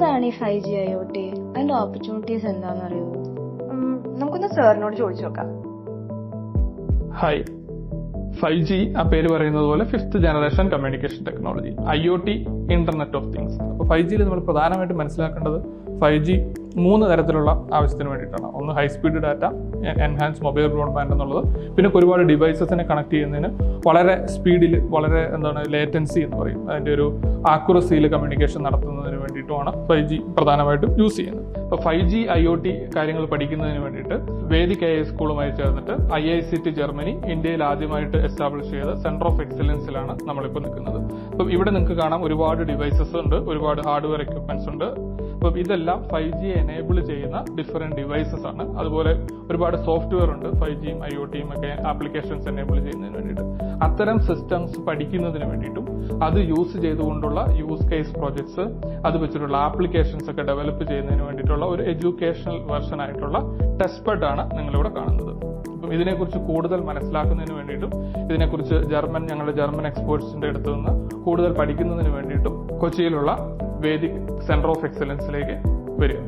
എന്താണ് ഈ five G I O T അതിന്റെ ഓപ്പർച്യൂണിറ്റീസ് എന്താണെന്ന് അറിയോ നമുക്കൊന്ന് സാറിനോട് ചോദിച്ചു നോക്കാം. ഹായ് ഫൈവ് ജി ആ പേര് പറയുന്നത് പോലെ fifth generation communication technology I O T internet of things അപ്പോൾ ഫൈവ് ജിയിൽ നമ്മൾ പ്രധാനമായിട്ട് മനസ്സിലാക്കേണ്ടത് ഫൈവ് ജി മൂന്ന് തരത്തിലുള്ള ആവശ്യത്തിന് വേണ്ടിയിട്ടാണ്. ഒന്ന് high speed data enhance mobile broadband എന്നുള്ളത്. പിന്നെ ഒരുപാട് ഡിവൈസസിനെ കണക്ട് ചെയ്യുന്നതിന് വളരെ സ്പീഡിൽ വളരെ എന്താണ് ലേറ്റൻസി എന്ന് പറയും. അതിന്റെ ഒരു ആക്യുറസിയിൽ കമ്മ്യൂണിക്കേഷൻ നടത്തുന്നതിന് വേണ്ടിയിട്ടുമാണ് ഫൈവ് ജി പ്രധാനമായിട്ടും യൂസ് ചെയ്യുന്നത്. അപ്പോൾ five G I O T കാര്യങ്ങൾ പഠിക്കുന്നതിന് വേണ്ടിയിട്ട് വേദിക് ഐ സ്കൂളുമായി ചേർന്നിട്ട് I I C T Germany ഇന്ത്യയിൽ ആദ്യമായിട്ട് എസ്റ്റാബ്ലിഷ് ചെയ്ത സെന്റർ ഓഫ് എക്സലൻസിലാണ് നമ്മളിപ്പോൾ നിൽക്കുന്നത്. അപ്പം ഇവിടെ നിങ്ങൾക്ക് കാണാം ഒരുപാട് ഡിവൈസസ് ഉണ്ട് ഒരുപാട് ഹാർഡ്വെയർ എക്യുപ്മെന്റ്സ് ഉണ്ട്. അപ്പം ഇതെല്ലാം ഫൈവ് ജി എനേബിൾ ചെയ്യുന്ന ഡിഫറെന്റ് ഡിവൈസസ് ആണ്. അതുപോലെ ഒരുപാട് സോഫ്റ്റ്വെയർ ഉണ്ട് ഫൈവ് ജിയും ഐ ഒ ടിയും ഒക്കെ ആപ്ലിക്കേഷൻസ് എനേബിൾ ചെയ്യുന്നതിന് വേണ്ടിയിട്ട്. അത്തരം സിസ്റ്റംസ് പഠിക്കുന്നതിന് വേണ്ടിയിട്ടും അത് യൂസ് ചെയ്തുകൊണ്ടുള്ള യൂസ് കേസ് പ്രോജക്ട്സ് അത് വെച്ചിട്ടുള്ള ആപ്ലിക്കേഷൻസ് ഒക്കെ ഡെവലപ്പ് ചെയ്യുന്നതിന് വേണ്ടിയിട്ടുള്ള ഒരു എഡ്യൂക്കേഷണൽ വെർഷൻ ആയിട്ടുള്ള ടെസ്റ്റ് ആണ് നിങ്ങളിവിടെ കാണുന്നത്. അപ്പം ഇതിനെക്കുറിച്ച് കൂടുതൽ മനസ്സിലാക്കുന്നതിന് വേണ്ടിയിട്ടും ഇതിനെക്കുറിച്ച് ജർമ്മൻ ഞങ്ങളുടെ ജർമ്മൻ എക്സ്പേർട്സിന്റെ അടുത്ത് നിന്ന് കൂടുതൽ പഠിക്കുന്നതിന് വേണ്ടിയിട്ടും കൊച്ചിയിലുള്ള വേദിക് സെന്റർ ഓഫ് എക്സലൻസിലേക്ക് വരിക.